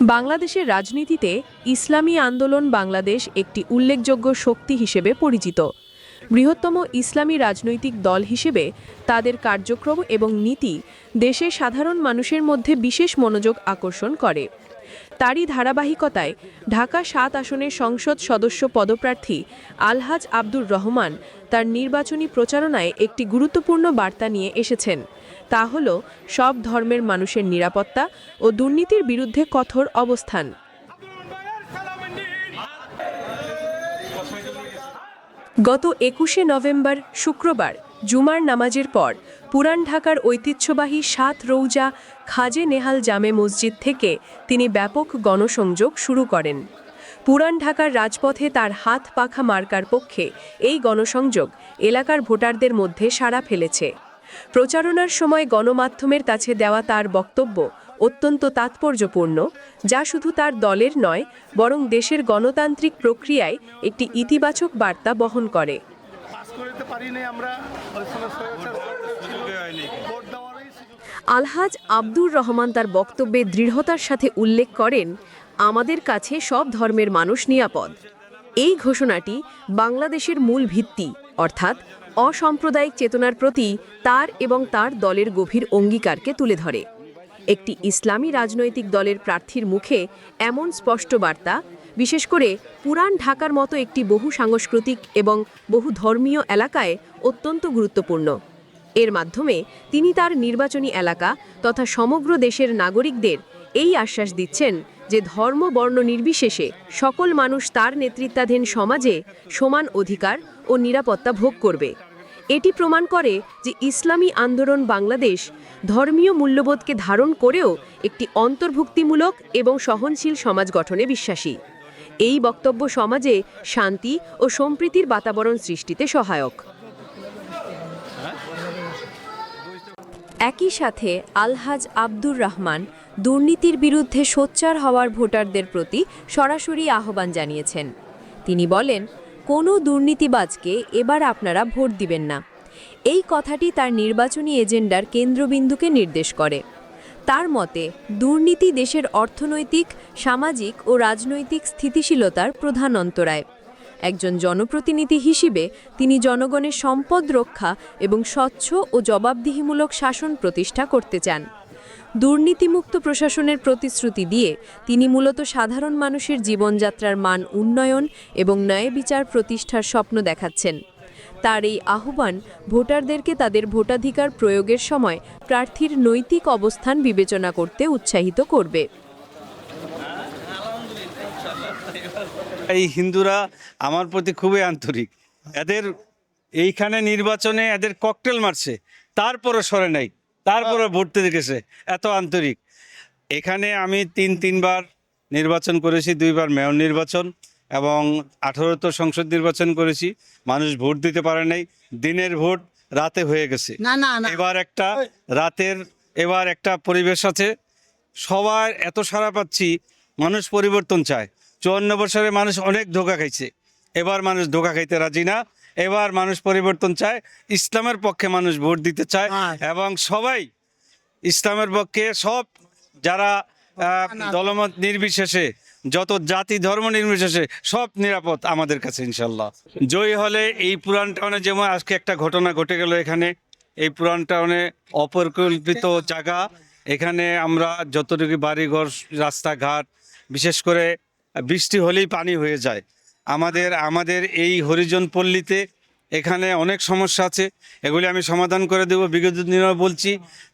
বাংলাদেশের রাজনীতিতে ইসলামী আন্দোলন বাংলাদেশ একটি উল্লেখযোগ্য শক্তি হিসেবে পরিচিত। বৃহত্তম ইসলামী রাজনৈতিক দল হিসেবে তাদের কার্যক্রম এবং নীতি দেশে সাধারণ মানুষের মধ্যে বিশেষ মনোযোগ আকর্ষণ করে। তারই ধারাবাহিকতায় ঢাকা সাত আসনের সংসদ সদস্য পদপ্রার্থী আলহাজ আব্দুর রহমান তার নির্বাচনী প্রচারণায় একটি গুরুত্বপূর্ণ বার্তা নিয়ে এসেছেন। তা হল সব ধর্মের মানুষের নিরাপত্তা ও দুর্নীতির বিরুদ্ধে কঠোর অবস্থান। গত একুশে নভেম্বর শুক্রবার জুমার নামাজের পর পুরান ঢাকার ঐতিহ্যবাহী সাত রৌজা খাজে নেহাল জামে মসজিদ থেকে তিনি ব্যাপক গণসংযোগ শুরু করেন। পুরান ঢাকার রাজপথে তার হাত পাখা মার্কার পক্ষে এই গণসংযোগ এলাকার ভোটারদের মধ্যে সাড়া ফেলেছে। প্রচারণার সময় গণমাধ্যমের কাছে দেওয়া তার বক্তব্য অত্যন্ত তাৎপর্যপূর্ণ যা শুধু তার দলের নয় বরং দেশের গণতান্ত্রিক প্রক্রিয়ায় একটি ইতিবাচক বার্তা বহন করে। আলহাজ আব্দুর রহমান তার বক্তব্যে দৃঢ়তার সাথে উল্লেখ করেন আমাদের কাছে সব ধর্মের মানুষ নিরাপদ। এই ঘোষণাটি বাংলাদেশের মূল ভিত্তি অর্থাৎ অসাম্প্রদায়িক চেতনার প্রতি তার এবং তার দলের গভীর অঙ্গীকারকে তুলে ধরে। একটি ইসলামী রাজনৈতিক দলের প্রার্থীর মুখে এমন স্পষ্ট বার্তা, বিশেষ করে পুরান ঢাকার মতো একটি বহু সাংস্কৃতিক এবং বহু ধর্মীয় এলাকায় অত্যন্ত গুরুত্বপূর্ণ। এর মাধ্যমে তিনি তার নির্বাচনী এলাকা তথা সমগ্র দেশের নাগরিকদের এই আশ্বাস দিচ্ছেন যে ধর্ম বর্ণ নির্বিশেষে সকল মানুষ তার নেতৃত্বাধীন সমাজে সমান অধিকার ও নিরাপত্তা ভোগ করবে। এটি প্রমাণ করে যে ইসলামী আন্দোলন বাংলাদেশ ধর্মীয় মূল্যবোধকে ধারণ করেও একটি অন্তর্ভুক্তিমূলক এবং সহনশীল সমাজ গঠনে বিশ্বাসী। এই বক্তব্য সমাজে শান্তি ও সম্প্রীতির বাতাবরণ সৃষ্টিতে সহায়ক। একই সাথে আলহাজ আব্দুর রহমান দুর্নীতির বিরুদ্ধে সোচ্চার হওয়ার ভোটারদের প্রতি সরাসরি আহ্বান জানিয়েছেন। তিনি বলেন কোনো দুর্নীতিবাজকে এবার আপনারা ভোট দিবেন না। এই কথাটি তার নির্বাচনী এজেন্ডার কেন্দ্রবিন্দুকে নির্দেশ করে। তার মতে, দুর্নীতি দেশের অর্থনৈতিক, সামাজিক ও রাজনৈতিক স্থিতিশীলতার প্রধান অন্তরায়। একজন জনপ্রতিনিধি হিসেবে তিনি জনগণের সম্পদ রক্ষা এবং স্বচ্ছ ও জবাবদিহিমূলক শাসন প্রতিষ্ঠা করতে চান। দুর্নীতিমুক্ত প্রশাসনের প্রতিশ্রুতি দিয়ে তিনি মূলত সাধারণ মানুষের জীবনযাত্রার মান উন্নয়ন এবং ন্যায় বিচার প্রতিষ্ঠার স্বপ্ন দেখাচ্ছেন। তার এই আহ্বান ভোটারদেরকে তাদের ভোটাধিকার প্রয়োগের সময় প্রার্থীর নৈতিক অবস্থান বিবেচনা করতে উৎসাহিত করবে। এই হিন্দুরা আমার প্রতি খুবই আন্তরিক। এদের এইখানে নির্বাচনে এদের ককটেল মারছে তারপরে সরে নাই। তারপরে ভোট দিতে গেছে এত আন্তরিক। এখানে আমি তিন তিনবার নির্বাচন করেছি দুইবার মেয়র নির্বাচন এবং আঠারোত সংসদ নির্বাচন করেছি মানুষ ভোট দিতে পারে নাই দিনের ভোট রাতে হয়ে গেছে। না এবার একটা রাতের এবার একটা পরিবেশ আছে সবার এত সারা পাচ্ছি মানুষ পরিবর্তন চায়। চুয়ান্ন বছরে মানুষ অনেক ধোকা খাইছে এবার মানুষ ধোকা খাইতে রাজি না এবার মানুষ পরিবর্তন চায় ইসলামের পক্ষে মানুষ ভোট দিতে চায় হ্যাঁ। এবং সবাই ইসলামের পক্ষে সব যারা দলমত নির্বিশেষে যত জাতি ধর্ম নির্বিশেষে সব নিরাপদ আমাদের কাছে ইনশাল্লাহ জয়ী হলে এই পুরান টাউনে যেমন আজকে একটা ঘটনা ঘটে গেল এখানে এই পুরান টাউনে অপরিকল্পিত জায়গা। এখানে আমরা যতটুকু বাড়িঘর রাস্তাঘাট বিশেষ করে বৃষ্টি হলেই পানি হয়ে যায়। আমাদের আমাদের এই হরিজন পল্লীতে এখানে অনেক সমস্যা আছে। এগুলি আমি সমাধান করে দেবো। বিগত দিনেও বলছি,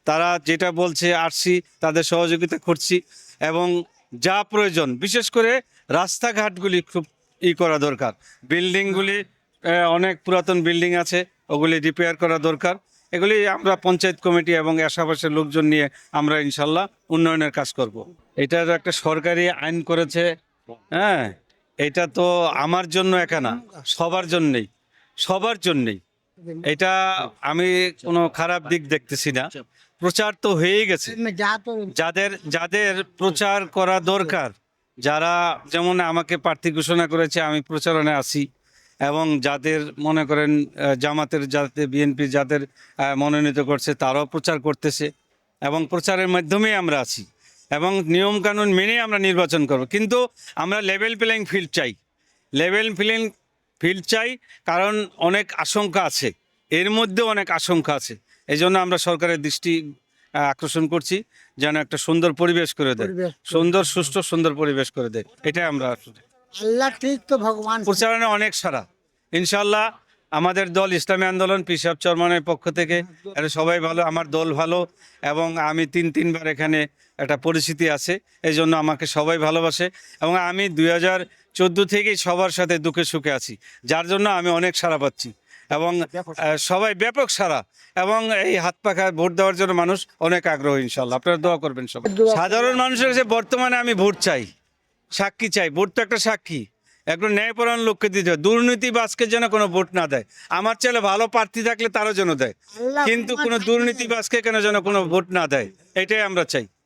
তারা যেটা বলছে আসছি তাদের সহযোগিতা করছি এবং যা প্রয়োজন, বিশেষ করে রাস্তাঘাটগুলি খুব ই করা দরকার। বিল্ডিংগুলি অনেক পুরাতন বিল্ডিং আছে, ওগুলি রিপেয়ার করা দরকার। এগুলি আমরা পঞ্চায়েত কমিটি এবং আশেপাশের লোকজন নিয়ে আমরা ইনশাল্লাহ উন্নয়নের কাজ করব। এটার একটা সরকারি আইন করেছে হ্যাঁ? এটা তো আমার জন্য একা না, সবার জন্যেই সবার জন্যেই। এটা আমি কোনো খারাপ দিক দেখতেছি না। প্রচার তো হয়েই গেছে। যাদের যাদের প্রচার করা দরকার, যারা যেমন আমাকে প্রার্থী ঘোষণা করেছে, আমি প্রচারণে আছি। এবং যাদের মনে করেন জামাতের, যাতে বিএনপি যাদের মনোনীত করছে, তারাও প্রচার করতেছে। এবং প্রচারের মাধ্যমেই আমরা আছি। এবং নিয়মকানুন মেনে আমরা নির্বাচন করব। কিন্তু আমরা লেভেল প্লেইং ফিল্ড চাই। লেভেল প্লেইং ফিল্ড চাই কারণ অনেক আশঙ্কা আছে। এর মধ্যে অনেক আশঙ্কা আছে। এই জন্য আমরা সরকারের দৃষ্টি আকর্ষণ করছি যেন একটা সুন্দর পরিবেশ করে দেয়। সুন্দর সুষ্ঠু সুন্দর পরিবেশ করে দেয়। এটাই আমরা আল্লাহ ঠিক তো ভগবান। প্রচারণে অনেক সারা। ইনশাল্লাহ আমাদের দল ইসলামী আন্দোলন পিসাব চরমানের পক্ষ থেকে। এটা সবাই ভালো আমার দল ভালো এবং আমি তিন তিনবার এখানে একটা পরিচিতি আছে এই জন্য আমাকে সবাই ভালোবাসে এবং আমি দুই হাজার চোদ্দ থেকেই সবার সাথে দুঃখে সুখে আছি যার জন্য আমি অনেক সারা পাচ্ছি এবং সবাই ব্যাপক সারা এবং এই হাত পাখা ভোট দেওয়ার জন্য মানুষ অনেক আগ্রহ ইনশাল্লাহ আপনারা দোয়া করবেন সবাই। সাধারণ মানুষের কাছে বর্তমানে আমি ভোট চাই সাক্ষী চাই ভোট তো একটা সাক্ষী। একজন ন্যায়পরায়ণ লোককে দিতে হয় দুর্নীতিবাজকে যেন কোনো ভোট না দেয়। আমার ছেলে ভালো প্রার্থী থাকলে তারও যেন দেয়। কিন্তু কোনো দুর্নীতিবাজকে কেন যেন কোনো ভোট না দেয়? এটাই আমরা চাই।